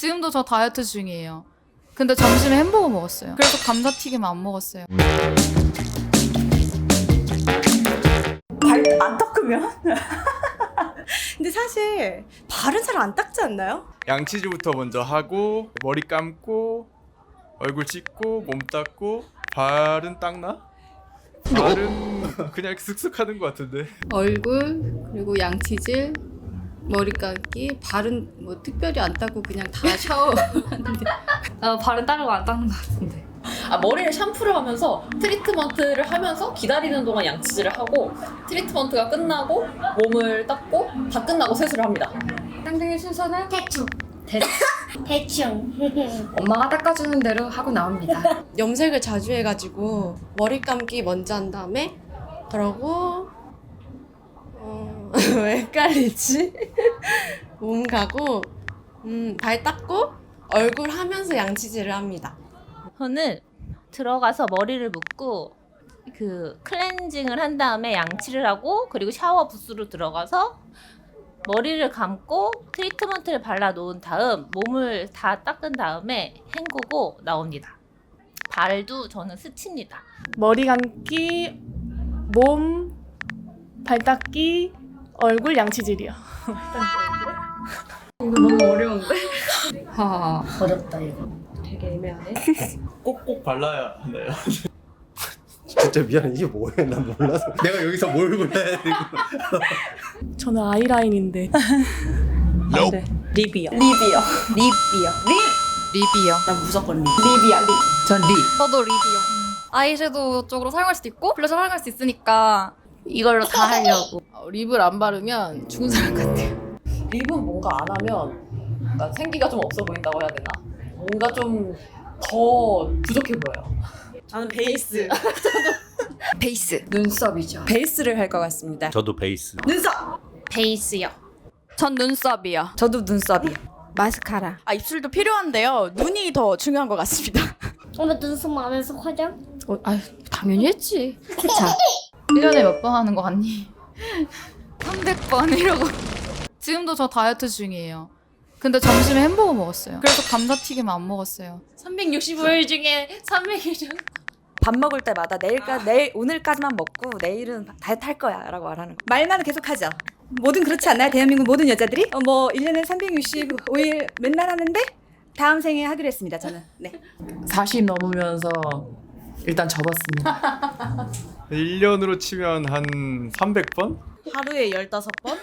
지금도 저 다이어트 중이에요. 근데 점심에 햄버거 먹었어요. 그래서 감자튀김 안 먹었어요. 발 안 닦으면? 근데 사실 발은 잘 안 닦지 않나요? 양치질부터 먼저 하고 머리 감고 얼굴 씻고 몸 닦고 발은 닦나? 발은 그냥 슥슥 하는 것 같은데 얼굴 그리고 양치질 머리 감기 발은 뭐 특별히 안 닦고 그냥 다 샤워하는데 아, 발은 다르고 안 닦는 것 같은데. 아, 머리를 샴푸를 하면서 트리트먼트를 하면서 기다리는 동안 양치질을 하고 트리트먼트가 끝나고 몸을 닦고 다 끝나고 세수를 합니다. 땡땡이 순서는 대충 대 대충 엄마가 닦아주는 대로 하고 나옵니다. 염색을 자주 해가지고 머리 감기 먼저 한 다음에 그러고 어, 왜 헷갈리지? 몸 가고 음, 발 닦고 얼굴 하면서 양치질을 합니다. 저는 들어가서 머리를 묶고 그 클렌징을 한 다음에 양치를 하고 그리고 샤워 부스로 들어가서 머리를 감고 트리트먼트를 발라 놓은 다음 몸을 다 닦은 다음에 헹구고 나옵니다. 발도 저는 스칩니다. 머리 감기, 몸, 발 닦기, 얼굴 양치질이요. 이거 너무 어려운데? 하. 어렵다 이거 되게 애매하네. 꼭꼭 발라야 하나요? 진짜 미안해 이게 뭐예요 난 몰라서 내가 여기서 뭘 골라야 되고 저는 아이라인인데. 안 돼. 립이요. 립이요. 립이요. 립이요. 난 무조건 립. 립이야 립. 전 리. 저도 립이요. 아이섀도우 쪽으로 사용할 수도 있고 블러셔 사용할 수 있으니까 이걸로 다 하려고. 어, 립을 안 바르면 죽은 사람 같아요. 립은 뭔가 안 하면 약간 생기가 좀 없어 보인다고 해야 되나? 뭔가 좀 더 부족해 보여요. 저는 베이스. 베이스. 눈썹이죠. 베이스를 할 것 같습니다. 저도 베이스 눈썹. 베이스요. 전 눈썹이요. 저도 눈썹이요. 마스카라. 아 입술도 필요한데요. 눈이 더 중요한 것 같습니다. 오늘 눈썹 안 해서 화장? 어, 아 당연히 했지. 1년에 몇 번 하는 거 같니? 300번 이러고. 지금도 저 다이어트 중이에요. 근데 점심에 햄버거 먹었어요. 그래서 감자튀김 안 먹었어요. 365일 중에 300일 중 밥 먹을 때마다 내일까 내일 오늘까지만 먹고 내일은 다이어트 할 거야라고 말하는 거. 말만 계속 하죠. 뭐든 그렇지 않나요? 대한민국 모든 여자들이? 어, 뭐 1년에 365일 맨날 하는데 다음 생에 하기로 했습니다. 저는. 네. 40 넘으면서 일단 접었습니다. 1년으로 치면 한 300번? 하루에 15번?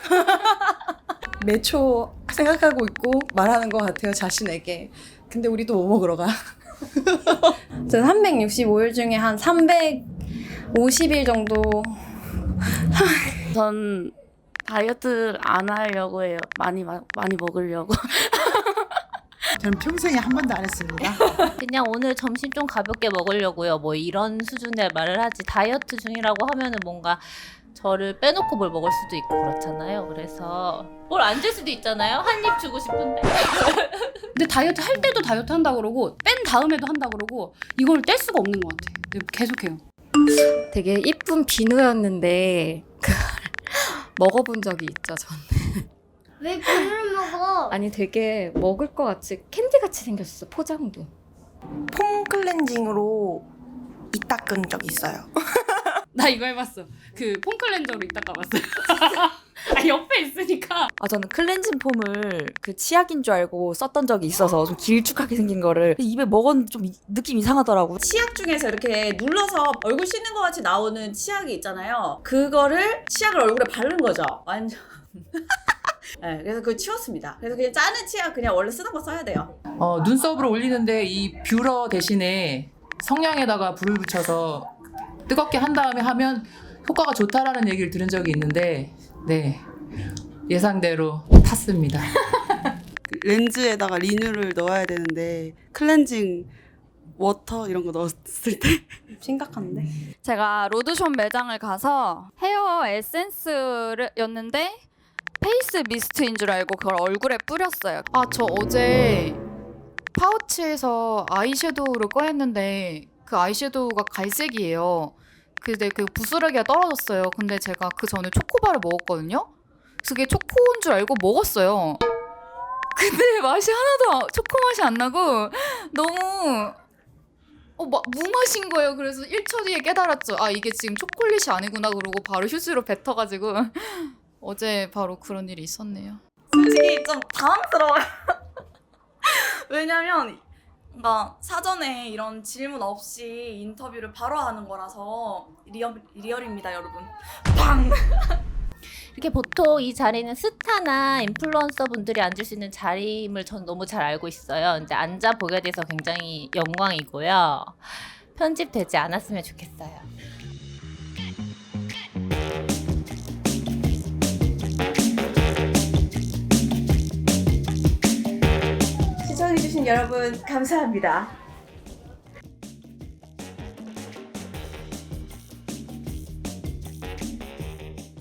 매초 생각하고 있고 말하는 것 같아요. 자신에게. 근데 우리도 뭐 먹으러 가? 저는 365일 중에 한 350일 정도 전 다이어트를 안 하려고 해요. 많이 마- 많이 먹으려고. 저는 평생에 한 번도 안 했습니다. 그냥 오늘 점심 좀 가볍게 먹으려고요. 뭐 이런 수준의 말을 하지 다이어트 중이라고 하면은 뭔가 저를 빼놓고 뭘 먹을 수도 있고 그렇잖아요. 그래서 뭘 안 줄 수도 있잖아요. 한 입 주고 싶은데. 근데 다이어트 할 때도 다이어트 한다 그러고 뺀 다음에도 한다 그러고 이걸 뗄 수가 없는 것 같아. 근데 계속해요. 되게 이쁜 비누였는데 그걸 먹어본 적이 있죠, 전. 왜 비누를 먹어? 아니 되게 먹을 것 같이 캔디 같이 생겼어 포장도. 폼 클렌징으로 이 닦은 적 있어요. 나 이거 해봤어. 그 폼클렌저로 이따 까봤어요. 아 옆에 있으니까. 아 저는 클렌징 폼을 그 치약인 줄 알고 썼던 적이 있어서 좀 길쭉하게 생긴 거를 입에 먹었는데 좀 이- 느낌 이상하더라고. 치약 중에서 이렇게 눌러서 얼굴 씻는 것 같이 나오는 치약이 있잖아요. 그거를 치약을 얼굴에 바른 거죠. 완전. 네, 그래서 그걸 치웠습니다. 그래서 그냥 짜는 치약 그냥 원래 쓰던 거 써야 돼요. 어, 눈썹을 올리는데 이 뷰러 대신에 성냥에다가 불을 붙여서 뜨겁게 한 다음에 하면 효과가 좋다라는 얘기를 들은 적이 있는데 네 예상대로 탔습니다. 렌즈에다가 리뉴를 넣어야 되는데 클렌징 워터 이런 거 넣었을 때 심각한데. 제가 로드숍 매장을 가서 헤어 에센스였는데 페이스 미스트인 줄 알고 그걸 얼굴에 뿌렸어요. 아, 저 어제 파우치에서 아이섀도우를 꺼냈는데 그 아이섀도우가 갈색이에요. 근데 그 부스러기가 떨어졌어요. 근데 제가 그 전에 초코바를 먹었거든요. 그게 초코인 줄 알고 먹었어요. 근데 맛이 하나도 초코 맛이 안 나고 너무 어, 막 무맛인 거예요. 그래서 1초 뒤에 깨달았죠. 아, 이게 지금 초콜릿이 아니구나. 그러고 바로 휴지로 뱉어가지고 어제 바로 그런 일이 있었네요. 솔직히 좀 당황스러워요. 왜냐면 뭔가 사전에 이런 질문 없이 인터뷰를 바로 하는 거라서 리얼, 리얼입니다, 여러분. 팡! 이렇게 보통 이 자리는 스타나 인플루언서 분들이 앉을 수 있는 자리임을 전 너무 잘 알고 있어요. 이제 앉아 보게 돼서 굉장히 영광이고요. 편집되지 않았으면 좋겠어요. 여러분 감사합니다.